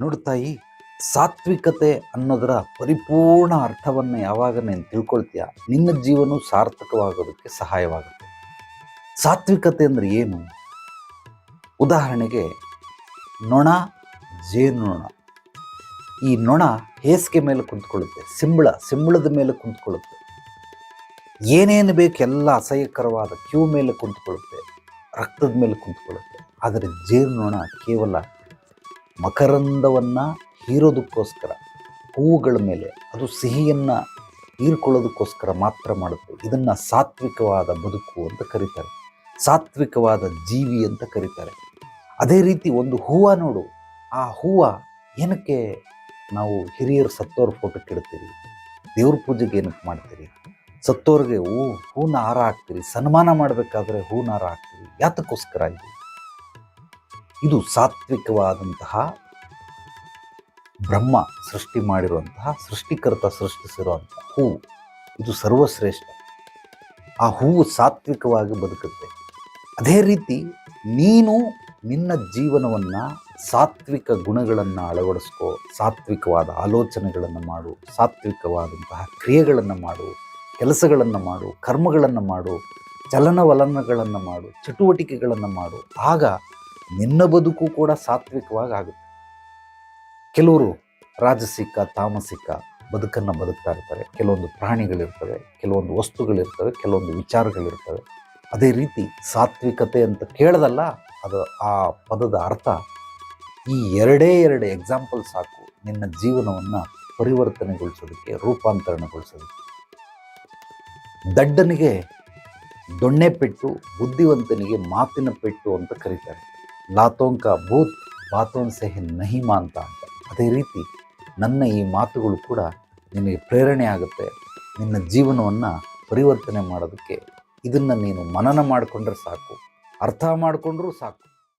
ನೋಡು ತಾಯಿ, ಸಾತ್ವಿಕತೆ ಅನ್ನೋದರ ಪರಿಪೂರ್ಣ ಅರ್ಥವನ್ನು ಯಾವಾಗ ನೀನು ತಿಳ್ಕೊಳ್ತೀಯ, ನಿನ್ನ ಜೀವನ ಸಾರ್ಥಕವಾಗೋದಕ್ಕೆ ಸಹಾಯವಾಗುತ್ತೆ. ಸಾತ್ವಿಕತೆ ಅಂದರೆ ಏನು? ಉದಾಹರಣೆಗೆ, ನೊಣ ಜೇನುನೊಣ ಈ ನೊಣ ಹೇಸಿಗೆ ಮೇಲೆ ಕುಂತ್ಕೊಳ್ಳುತ್ತೆ, ಸಿಂಬಳ, ಸಿಂಬಳದ ಮೇಲೆ ಕುಂತ್ಕೊಳ್ಳುತ್ತೆ. ಏನೇನು ಬೇಕು ಎಲ್ಲ ಅಸಹ್ಯಕರವಾದ ಕ್ಯೂ ಮೇಲೆ ಕುಂತ್ಕೊಳ್ಳುತ್ತೆ, ರಕ್ತದ ಮೇಲೆ ಕುಂತ್ಕೊಳ್ಳುತ್ತೆ. ಆದರೆ ಜೇನುನೊಣ ಕೇವಲ ಮಕರಂದವನ್ನು ಹೀರೋದಕ್ಕೋಸ್ಕರ, ಹೂವುಗಳ ಮೇಲೆ ಅದು ಸಿಹಿಯನ್ನು ಹೀರ್ಕೊಳ್ಳೋದಕ್ಕೋಸ್ಕರ ಮಾತ್ರ ಮಾಡುತ್ತೆ. ಇದನ್ನು ಸಾತ್ವಿಕವಾದ ಬದುಕು ಅಂತ ಕರೀತಾರೆ. ಸಾತ್ವಿಕವಾದ ಜೀವಿ ಅಂತ ಕರೀತಾರೆ. ಅದೇ ರೀತಿ ಒಂದು ಹೂವು ನೋಡು. ಆ ಹೂವು ಏನಕ್ಕೆ ನಾವು ಹಿರಿಯರು ಸತ್ತೋರ ಫೋಟೋಕ್ಕೆ ಇಡ್ತೀರಿ ದೇವ್ರ ಪೂಜೆಗೆ ಏನಕ್ಕೆ ಮಾಡ್ತೀರಿ? ಸತ್ತೋರಿಗೆ ಹೂ ಹೂನ ಹಾರ ಹಾಕ್ತೀರಿ. ಸನ್ಮಾನ ಮಾಡಬೇಕಾದ್ರೆ ಹೂನ ಹಾರ ಹಾಕ್ತೀರಿ. ಯಾತಕ್ಕೋಸ್ಕರ ಇದು ಇದು ಸಾತ್ವಿಕವಾದಂತಹ ಬ್ರಹ್ಮ ಸೃಷ್ಟಿ ಮಾಡಿರುವಂತಹ, ಸೃಷ್ಟಿಕರ್ತ ಸೃಷ್ಟಿಸಿರುವಂತಹ ಹೂವು ಇದು ಸರ್ವಶ್ರೇಷ್ಠ. ಆ ಹೂವು ಸಾತ್ವಿಕವಾಗಿ ಬದುಕುತ್ತೆ. ಅದೇ ರೀತಿ ನೀನು ನಿನ್ನ ಜೀವನವನ್ನು ಸಾತ್ವಿಕ ಗುಣಗಳನ್ನು ಅಳವಡಿಸ್ಕೋ, ಸಾತ್ವಿಕವಾದ ಆಲೋಚನೆಗಳನ್ನು ಮಾಡು, ಸಾತ್ವಿಕವಾದಂತಹ ಕ್ರಿಯೆಗಳನ್ನು ಮಾಡು, ಕೆಲಸಗಳನ್ನು ಮಾಡು, ಕರ್ಮಗಳನ್ನು ಮಾಡು, ಚಲನವಲನಗಳನ್ನು ಮಾಡು, ಚಟುವಟಿಕೆಗಳನ್ನು ಮಾಡು. ಆಗ ನಿನ್ನ ಬದುಕು ಕೂಡ ಸಾತ್ವಿಕವಾಗಿ ಆಗುತ್ತೆ. ಕೆಲವರು ರಾಜಸಿಕ ತಾಮಸಿಕ ಬದುಕನ್ನು ಬದುಕ್ತಾ ಇರ್ತಾರೆ. ಕೆಲವೊಂದು ಪ್ರಾಣಿಗಳಿರ್ತವೆ, ಕೆಲವೊಂದು ವಸ್ತುಗಳಿರ್ತವೆ, ಕೆಲವೊಂದು ವಿಚಾರಗಳಿರ್ತವೆ. ಅದೇ ರೀತಿ ಸಾತ್ವಿಕತೆ ಅಂತ ಕೇಳದಲ್ಲ, ಅದು ಆ ಪದದ ಅರ್ಥ ಈ ಎರಡೇ ಎರಡು ಎಕ್ಸಾಂಪಲ್ ಸಾಕು ನಿನ್ನ ಜೀವನವನ್ನು ಪರಿವರ್ತನೆಗೊಳಿಸೋದಕ್ಕೆ, ರೂಪಾಂತರಣಗೊಳಿಸೋದಕ್ಕೆ. ದಡ್ಡನಿಗೆ ದೊಣ್ಣೆ ಪೆಟ್ಟು, ಬುದ್ಧಿವಂತನಿಗೆ ಮಾತಿನ ಪೆಟ್ಟು ಅಂತ ಕರೀತಾರೆ. ಲಾತೋಂಕ ಭೂತ್ ಬಾತೋನ್ ಸೆಹೆ ನಹಿ ಮಾಂತ ಅಂತ. ಅದೇ ರೀತಿ ನನ್ನ ಈ ಮಾತುಗಳು ಕೂಡ ನಿನಗೆ ಪ್ರೇರಣೆ ಆಗುತ್ತೆ. ನಿನ್ನ ಜೀವನವನ್ನು ಪರಿವರ್ತನೆ ಮಾಡೋದಕ್ಕೆ ಇದನ್ನು ನೀನು ಮನನ ಮಾಡಿಕೊಂಡ್ರೆ ಸಾಕು. ಅರ್ಥ ಮಾಡಿಕೊಂಡ್ರೂ ಸಾಕು.